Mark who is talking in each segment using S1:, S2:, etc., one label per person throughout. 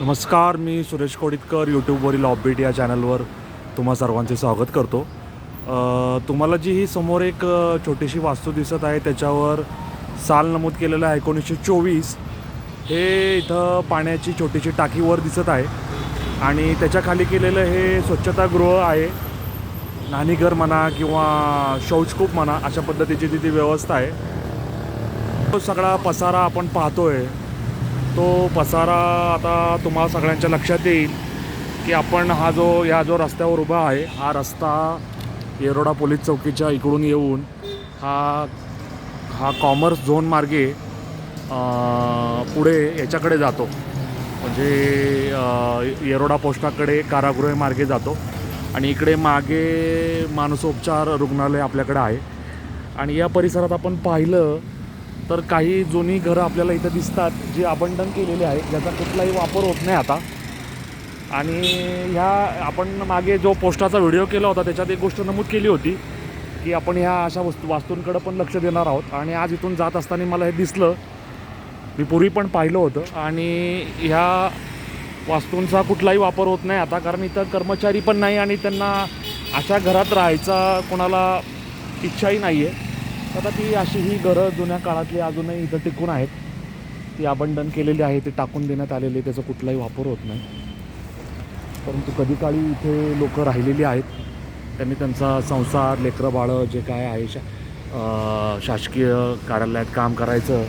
S1: नमस्कार मी सुरेश कोडितकर यूट्यूबवरील ऑफबीट या चॅनलवर तुम्हा सर्वांचे स्वागत करतो. तुम्हाला जी ही समोर एक छोटीशी वास्तू दिसत आहे त्याच्यावर साल नमूद केलेलं आहे एकोणीसशे चोवीस. हे इथं पाण्याची छोटीशी टाकीवर दिसत आहे आणि त्याच्याखाली केलेलं हे स्वच्छतागृह आहे. नाणीघर म्हणा किंवा शौचकूप म्हणा अशा पद्धतीची तिथे व्यवस्था आहे. तो सगळा पसारा आपण पाहतोय. तो पसारा आता तुम्हाला सगळ्यांच्या लक्षात येईल की आपण हा जो या जो रस्त्यावर उभा आहे हा रस्ता येरोडा पोलीस चौकीच्या इकडून येऊन हा हा कॉमर्स झोन मार्गे पुढे याच्याकडे जातो. म्हणजे येरोडा पोस्टाकडे कारागृह मार्गे जातो. आणि इकडे मागे मानसोपचार रुग्णालय आपल्याकडे आहे. आणि या परिसरात आपण पाहिलं तर काही जुनी घरं आपल्याला इथं दिसतात जी अबंडन केलेली आहेत ज्याचा कुठलाही वापर होत नाही आता. आणि ह्या आपण मागे जो पोस्टाचा व्हिडिओ केला होता त्याच्यात एक गोष्ट नमूद केली होती की आपण ह्या अशा वस्तू वास्तूंकडं पण लक्ष देणार आहोत. आणि आज इथून जात असताना मला हे दिसलं मी पूर्वी पण पाहिलं होतं. आणि ह्या वास्तूंचा कुठलाही वापर होत नाही आता कारण इथं कर्मचारी पण नाही आणि त्यांना अशा घरात राहायचा कोणाला इच्छाही नाही आहे आता ती अशी ही घरं जुन्या काळातली अजूनही इथं टिकून आहेत. ती अबंडन केलेली आहे ते टाकून देण्यात आलेले त्याचा कुठलाही वापर होत नाही. परंतु कधी काळी इथे लोकं राहिलेली आहेत. त्यांनी त्यांचा संसार लेकरं बाळं जे काय आहे शा शासकीय कार्यालयात काम करायचं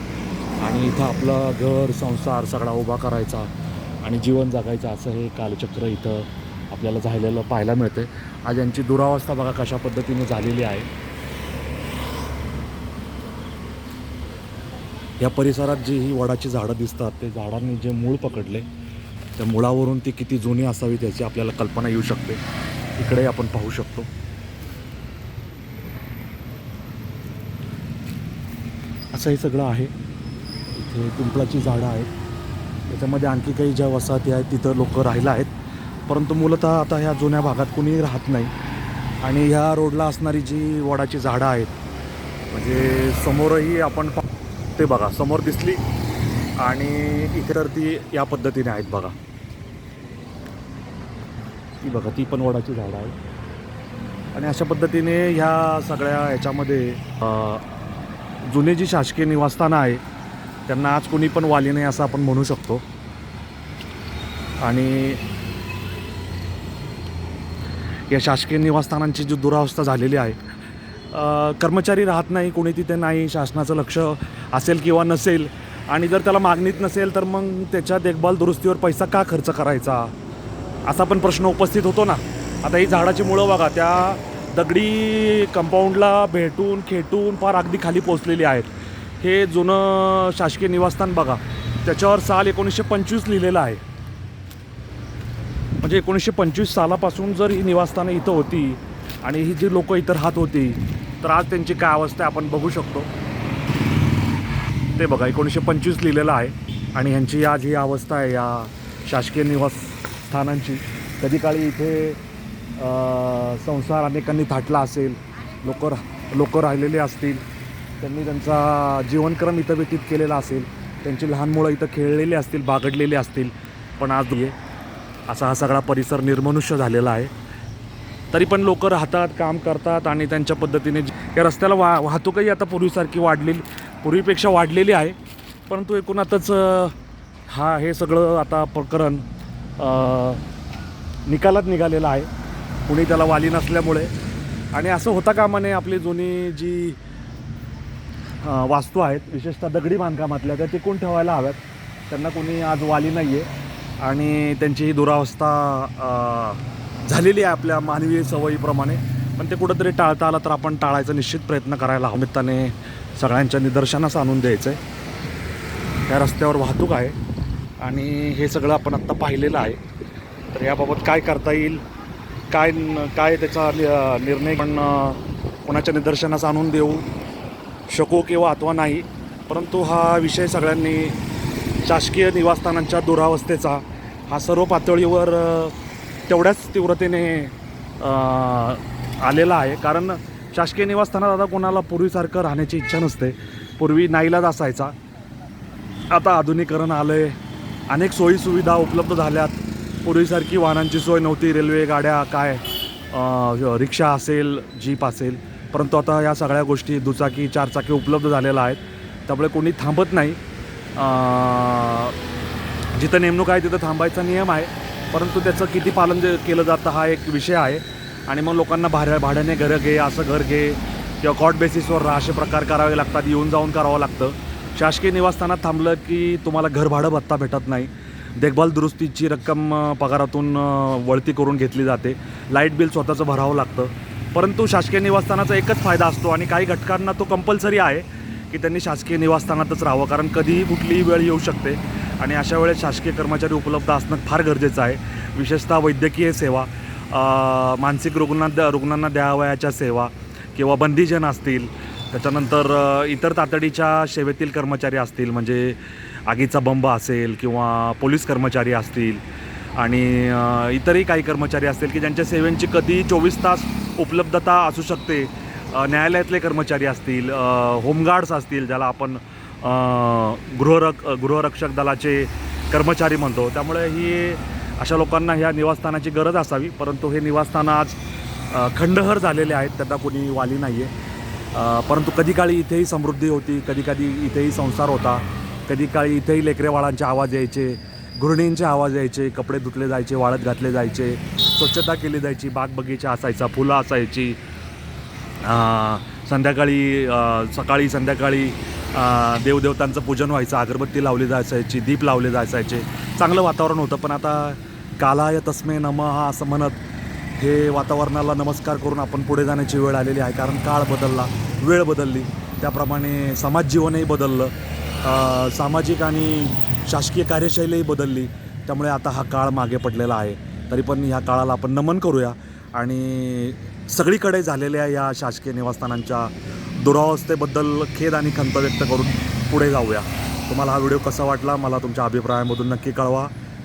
S1: आणि इथं आपलं घर संसार सगळा उभा करायचा आणि जीवन जगायचं असं हे कालचक्र इथं आपल्याला झालेलं पाहायला मिळतं आज यांची दुरावस्था बघा कशा पद्धतीने झालेली आहे. या परिसरात जी ही वडाची झाडं दिसतात ते झाडांनी जे मूळ पकडले त्या मुळावरून ती किती जुनी असावी त्याची आपल्याला कल्पना येऊ शकते. इकडे आपण पाहू शकतो. असं हे सगळं आहे. इथे पिंपळाची झाडं आहेत. त्याच्यामध्ये आणखी काही ज्या वसाहती आहेत तिथं लोक राहिलं आहेत. परंतु मूलतः आता ह्या जुन्या भागात कुणीही राहत नाही. आणि ह्या रोडला असणारी जी वडाची झाडं आहेत म्हणजे समोरही आपण पा- ते बघा समोर दिसली आणि इथे तर ती या पद्धतीने आहेत बघा. ती बघा ती पण वडाची झाडं आहेत आणि अशा पद्धतीने ह्या सगळ्या ह्याच्यामध्ये जुने जी शासकीय निवासस्थानं आहे त्यांना आज कोणी पण वाली नाही असं आपण म्हणू शकतो. आणि या शासकीय निवासस्थानांची जी दुरावस्था झालेली आहे कर्मचारी राहत नाही कोणी तिथे नाही शासनाचं लक्ष असेल किंवा नसेल आणि जर त्याला मागणीत नसेल तर मग त्याच्या देखभाल दुरुस्तीवर पैसा का खर्च करायचा? असा पण प्रश्न उपस्थित होतो ना. आता ही झाडाची मुळं बघा त्या दगडी कंपाऊंडला भेटून खेटून फार अगदी खाली पोचलेली आहेत. हे जुनं शासकीय निवासस्थान बघा त्याच्यावर साल एकोणीसशे पंचवीस लिहिलेलं आहे. म्हणजे एकोणीसशे पंचवीस सालापासून जर ही निवासस्थानं इथं होती आणि ही जी लोकं इथं राहत होती तर आज त्यांची काय अवस्था आहे आपण बघू शकतो. ते बघा एकोणीसशे पंचवीस लिहिलेलं आहे. आणि ह्यांची आज ही अवस्था आहे या शासकीय निवासस्थानांची. कधी काळी इथे संसार अनेकांनी थाटला असेल लोक लोक राहिलेले असतील त्यांनी त्यांचा जीवनक्रम इथं व्यतीत केलेला असेल त्यांची लहान मुलं इथं खेळलेली असतील बागडलेली असतील पण आज ये असा हा सगळा परिसर निर्मनुष्य झालेला आहे. तरी पण लोक राहतात काम करतात आणि त्यांच्या पद्धतीने या रस्त्याला वा वाहतूकही आता पूर्वीसारखी वाढलेली पूर्वीपेक्षा वाढलेली आहे. परंतु एकूणातच हा हे सगळं आता प्रकरण निकालात निघालेलं आहे. कुणी त्याला वाली नसल्यामुळे. आणि असं होता कामा नये आपली जुनी जी वास्तू आहेत विशेषतः दगडी बांधकामातल्या त्या टिकून ठेवायला हव्यात. त्यांना कोणी आज वाली नाही आहे आणि त्यांची ही दुरावस्था झालेली आहे आपल्या मानवीय सवयीप्रमाणे. पण ते कुठंतरी टाळता आलं तर आपण टाळायचा निश्चित प्रयत्न करायला हवा निमित्ताने सगळ्यांच्या निदर्शनास आणून द्यायचं आहे या रस्त्यावर वाहतूक आहे आणि हे सगळं आपण आत्ता पाहिलेलं आहे. तर याबाबत काय करता येईल? काय काय त्याचा निर्णय पण कोणाच्या निदर्शनास आणून देऊ शकू किंवा अथवा नाही? परंतु हा विषय सगळ्यांनी शासकीय निवासस्थानांच्या दुरावस्थेचा हा सर्व पातळीवर तेवढ्याच तीव्रतेने आलेला आहे. कारण शासकीय निवासस्थानात आता कोणाला पूर्वीसारखं राहण्याची इच्छा नसते. पूर्वी नाईलाज असायचा. आता आधुनिकरण आलं आहे अनेक सोयीसुविधा उपलब्ध झाल्यात. पूर्वीसारखी वाहनांची सोय नव्हती रेल्वे गाड्या काय रिक्षा असेल जीप असेल. परंतु आता या सगळ्या गोष्टी दुचाकी चारचाकी उपलब्ध झालेल्या आहेत. त्यामुळे कोणी थांबत नाही. जिथं नेमणूक आहे तिथं थांबायचा नियम आहे. परंतु त्याचं किती पालन केलं जातं हा एक विषय आहे. आणि मग लोकांना भाड्या भाड्याने घरं घे असं घर घे किंवा कॉट बेसिसवर असे प्रकार करावे लागतात येऊन जाऊन करावं लागतं. शासकीय निवासस्थानात थांबलं की तुम्हाला घर भाडं भत्ता भेटत नाही. देखभाल दुरुस्तीची रक्कम पगारातून वळती करून घेतली जाते. लाइट बिल स्वतःचं भरावं लागतं. परंतु शासकीय निवासस्थानाचा एकच फायदा असतो आणि काही घटकांना तो कंपल्सरी आहे की त्यांनी शासकीय निवासस्थानातच राहावं. कारण कधीही कुठलीही वेळ येऊ शकते. आणि अशा वेळेस शासकीय कर्मचारी उपलब्ध असणं फार गरजेचं आहे. विशेषतः वैद्यकीय सेवा. मानसिक रुग्णां रुग्णांना द्यावयाच्या सेवा किंवा बंदीजन असतील. त्याच्यानंतर इतर तातडीच्या सेवेतील कर्मचारी असतील म्हणजे आगीचा बंब असेल किंवा पोलीस कर्मचारी असतील आणि इतरही काही कर्मचारी असतील की ज्यांच्या सेवेंची कधी चोवीस तास उपलब्धता असू शकते. न्यायालयातले कर्मचारी असतील होमगार्ड्स असतील ज्याला आपण गृहरक गृहरक्षक दलाचे कर्मचारी म्हणतो. त्यामुळे ही अशा लोकांना ह्या निवासस्थानाची गरज असावी परंतु हे निवासस्थानं आज खंडहर झालेले आहेत त्यांना कोणी वाली नाही आहे परंतु कधी काळी इथेही समृद्धी होती कधी कधी इथेही संसार होता कधी काळी इथेही लेकरेवाळांचे आवाज यायचे गृहिणींचे आवाज यायचे कपडे धुतले जायचे वाळत घातले जायचे स्वच्छता केली जायची बाग बगीचा असायचा फुलं असायची. संध्याकाळी सकाळी संध्याकाळी देवदेवतांचं पूजन व्हायचं अगरबत्ती लावली जायची दीप लावले जायचे. चांगलं वातावरण होतं पण आता कालाय तस्मे नम हा असं म्हणत हे वातावरणाला नमस्कार करून आपण पुढे जाण्याची वेळ आलेली आहे. कारण काळ बदलला वेळ बदलली. त्याप्रमाणे समाजजीवनही बदललं. सामाजिक आणि शासकीय कार्यशैलीही बदलली. त्यामुळे आता हा काळ मागे पडलेला आहे. तरी पण ह्या काळाला आपण नमन करूया. आणि सगळीकडे झालेल्या या शासकीय निवासस्थानांच्या दुरावस्थेबद्दल खेद आणि खंत व्यक्त करून पुढे जाऊया. तुम्हाला हा व्हिडिओ कसा वाटला मला तुमच्या अभिप्रायामधून नक्की कळवा.